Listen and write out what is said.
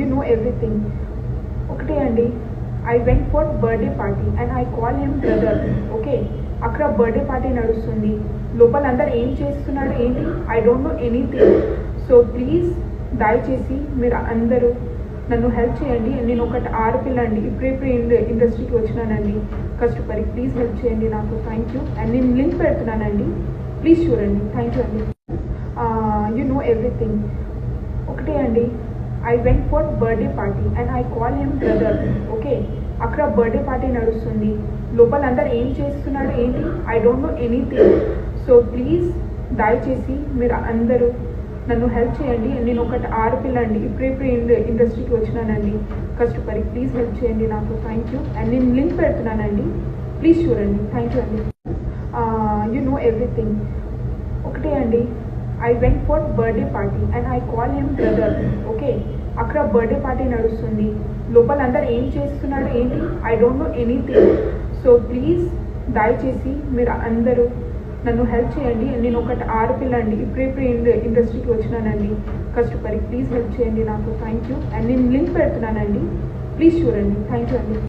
You know everything ఒకటే అండి I went for birthday party and I call him brother okay అక్కడ birthday party నడుస్తుంది. లోపల అందరు ఏం చేస్తున్నారు ఏంటి? I don't know anything so please దయచేసి మీరు అందరూ నన్ను హెల్ప్ చేయండి. నేను ఒకటి ఆడపిల్ల అండి ఇప్పుడు ఇప్పుడు ఇండ- ఇండస్ట్రీకి వచ్చినానండి. కష్టపడి ప్లీజ్ హెల్ప్ చేయండి నాకు. థ్యాంక్ యూ అండ్ నేను లింక్ పెడుతున్నానండి. ప్లీజ్ చూడండి. థ్యాంక్ యూ అండి. యు నో ఎవ్రీథింగ్ ఒకటే అండి I went for birthday party and I call him brother okay అక్కడ బర్త్డే పార్టీ నడుస్తుంది. లోపల అందరు ఏం చేస్తున్నారు ఏంటి? I don't know anything so please దయచేసి మీరు అందరూ నన్ను హెల్ప్ చేయండి. నేను ఒకటి ఆడపిల్ల అండి ఇప్పుడు ఇప్పుడు ఇండస్ట్రీకి వచ్చినానండి. కష్టపడి ప్లీజ్ హెల్ప్ చేయండి నాకు. థ్యాంక్ యూ అండ్ నేను లింక్ పెడుతున్నానండి. ప్లీజ్ చూడండి. థ్యాంక్ యూ అండి. యు నో ఎవ్రీథింగ్ ఒకటే అండి. I went for birthday party and I call him brother అక్కడ బర్త్డే పార్టీ నడుస్తుంది. లోపల అందరు ఏం చేస్తున్నారు ఏంటి? I don't know anything so please దయచేసి మీరు అందరూ నన్ను హెల్ప్ చేయండి. నేను ఒకటి ఆడపిల్ల అండి ఇప్పుడు ఇప్పుడు ఇండ- ఇండస్ట్రీకి వచ్చినానండి. కష్టపడి ప్లీజ్ హెల్ప్ చేయండి నాకు. థ్యాంక్ యూ అండ్ నేను లింక్ పెడుతున్నానండి. ప్లీజ్ చూడండి. థ్యాంక్ యూ అండి.